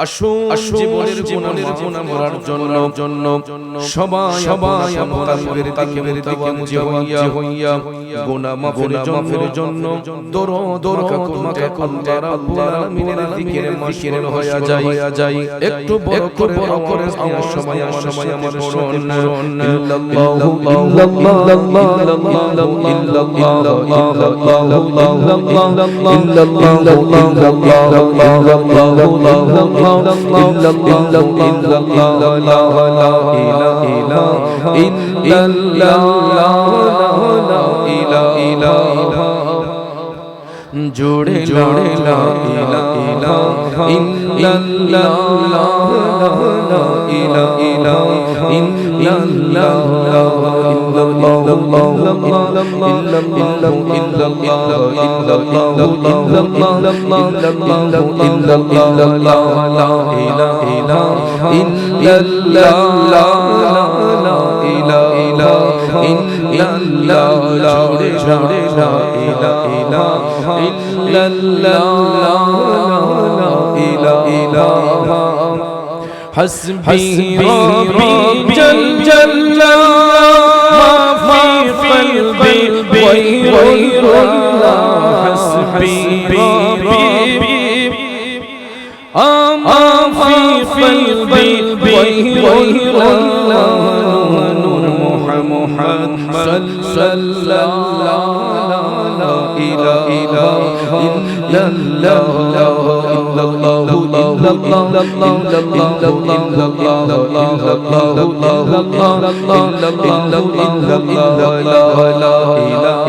আসুন জীবনের জীবনের জীবনা মরার জন্য জন্য সবাই সবাই আমতালবের দিকে মুতাওয়া মুজিয়া হইয়া গোনা মাফের জন্য জন্য দর দর কাকুমাকে কন্তার আল্লাহর মিনের দিকে মাশির হইয়া যাই যাই একটু বড় করে বড় করে আমার সময় সময় আমার শোন ইল্লাল্লাহু ইল্লাল্লাহু ইল্লাল্লাহু ইল্লাল্লাহু ইল্লাল্লাহু জোড়ে জোড়ে লা ইলাহা ইল্লাল্লাহ লা ইলাহা ইল্লাল্লাহ حسبي ربي جل جل حسبي ربي ما في قلبي غير الله نور محمد صلى الله لا إله إلا الله إلا الله إلا الله إلا الله إلا الله إلا الله إلا الله إلا الله لا إله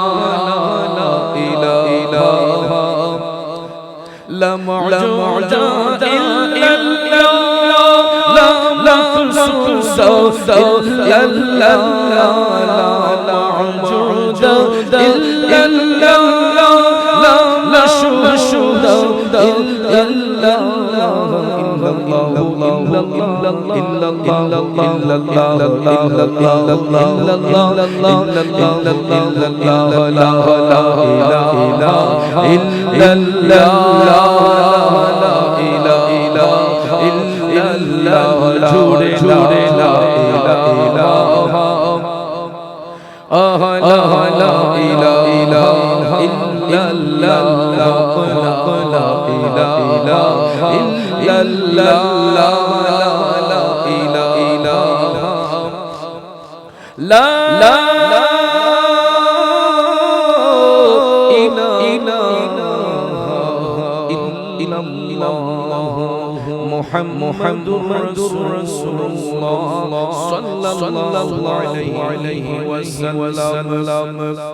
لا معجزة إلا الله لا مقصود إلا الله لا معجزة إلا الله ঝুড়ে ঝুড়ে লা ইলা ইলা আহ লা ইলা ইলা ইল্লাল্লাহ লা ইলাহা ইল্লাল্লাহ লা ইলাহা লা محمد رسول الله صلى الله عليه وسلم